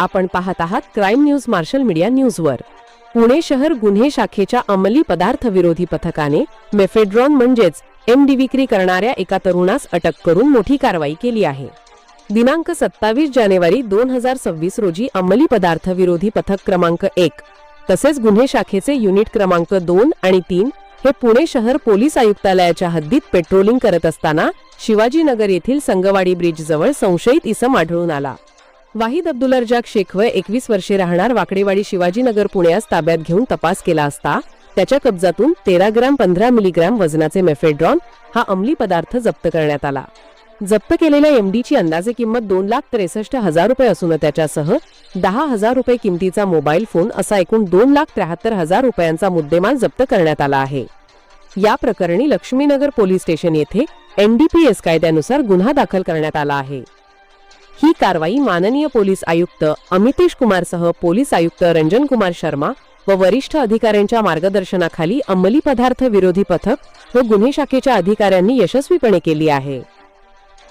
आपण पाहत आहात क्राईम न्यूज मार्शल मीडिया न्यूजवर. पुणे शहर गुन्हे शाखेच्या अंमली पदार्थ विरोधी पथकाने मेफेड्रॉन म्हणजेच एमडी विक्री करणाऱ्या एका तरुणास अटक करून मोठी कारवाई केली आहे. दिनांक सत्तावीस जानेवारी दोन हजार सव्वीस रोजी अंमली पदार्थ विरोधी पथक क्रमांक एक तसेच गुन्हे शाखेचे युनिट क्रमांक दोन आणि तीन हे पुणे शहर पोलीस आयुक्तालयाच्या हद्दीत पेट्रोलिंग करत असताना शिवाजीनगर येथील संगवाडी ब्रिजजवळ संशयित इसम आढळून आला. वाहिद अब्दुल अर्जाक शेखवय एकवीस वर्षे राहणार वाकडेवाडी शिवाजीनगर पुण्यास ताब्यात घेऊन तपास केला असता त्याच्या कब्जातून तेरा ग्रॅम पंधरा मिलीग्रॅम वजनाचे मेफेड्रॉन हा अंमली पदार्थ जप्त करण्यात आला. जप्त केलेल्या एमडीची अंदाजे किंमत दोन लाख त्रेसष्ट हजार रुपये असून त्याच्यासह दहा हजार रुपये किमतीचा मोबाईल फोन असा एकूण दोन लाख त्र्याहत्तर हजार रुपयांचा मुद्देमाल जप्त करण्यात आला आहे. या प्रकरणी लक्ष्मीनगर पोलीस स्टेशन येथे एनडीपीएस कायद्यानुसार गुन्हा दाखल करण्यात आला आहे. ही कारवाई माननीय पोलीस आयुक्त अमितेश कुमारसह पोलीस आयुक्त रंजन कुमार शर्मा व वरिष्ठ अधिकाऱ्यांच्या मार्गदर्शनाखाली अंमली पदार्थ विरोधी पथक व गुन्हे शाखेच्या अधिकाऱ्यांनी यशस्वीपणे केली आहे.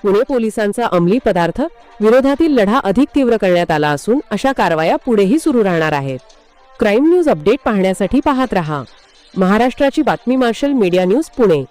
पुणे पोलिसांचा अंमली पदार्थ विरोधातील लढा अधिक तीव्र करण्यात आला असून अशा कारवाया पुढेही सुरू राहणार आहेत. क्राईम न्यूज अपडेट पाहण्यासाठी पाहत रहा. महाराष्ट्राची बातमी मार्शल मीडिया न्यूज पुणे.